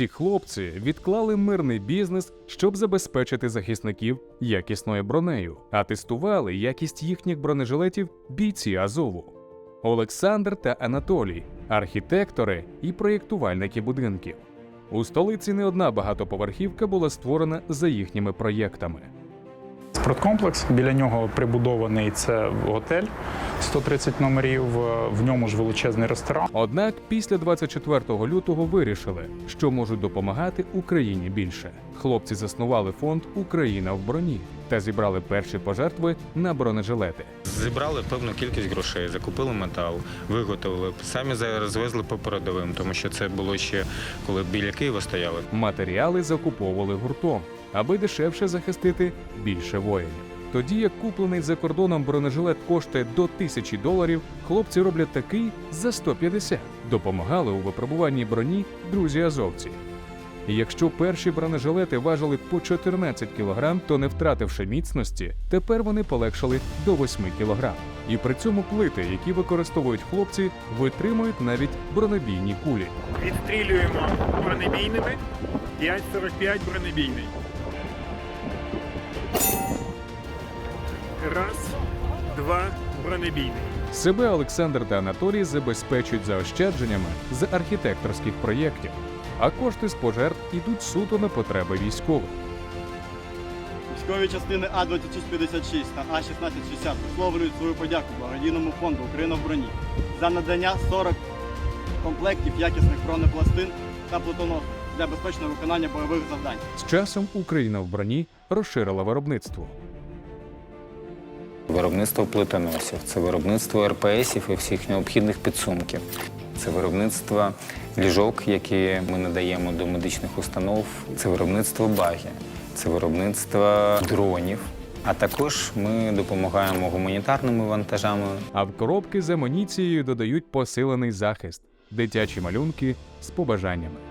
Ці хлопці відклали мирний бізнес, щоб забезпечити захисників якісною бронею, а тестували якість їхніх бронежилетів бійці Азову. Олександр та Анатолій архітектори і проєктувальники будинків. У столиці не одна багатоповерхівка була створена за їхніми проєктами. Спорткомплекс біля нього прибудований це готель 130 номерів. В ньому ж величезний ресторан. Однак після 24 лютого вирішили, що можуть допомагати Україні більше. Хлопці заснували фонд Україна в броні та зібрали перші пожертви на бронежилети. Зібрали певну кількість грошей, закупили метал, виготовили, самі розвезли по передовим, тому що це було ще коли біля Києва стояли. Матеріали закуповували гуртом, аби дешевше захистити більше воїнів. Тоді як куплений за кордоном бронежилет коштує до тисячі доларів, хлопці роблять такий за 150. Допомагали у випробуванні броні друзі азовці. Якщо перші бронежилети важили по 14 кг, то не втративши міцності, тепер вони полегшали до 8 кг. І при цьому плити, які використовують хлопці, витримують навіть бронебійні кулі. Відстрілюємо бронебійними. 5,45 бронебійний. Раз, два, бронебійний. Себе Олександр та Анатолій забезпечують заощадженнями з архітекторських проєктів, а кошти з пожертв ідуть суто на потреби військових. Військові частини А-2656 та А-1660 висловлюють свою подяку благодійному фонду Україна в броні за надання 40 комплектів якісних бронепластин та плитоносок для безпечного виконання бойових завдань. З часом Україна в броні розширила виробництво. Виробництво плитоносів, це виробництво РПСів і всіх необхідних підсумків. Це виробництво ліжок, які ми надаємо до медичних установ. Це виробництво баги, це виробництво дронів. А також ми допомагаємо гуманітарними вантажами, А в коробки з амуніцією додають посилений захист, дитячі малюнки з побажаннями.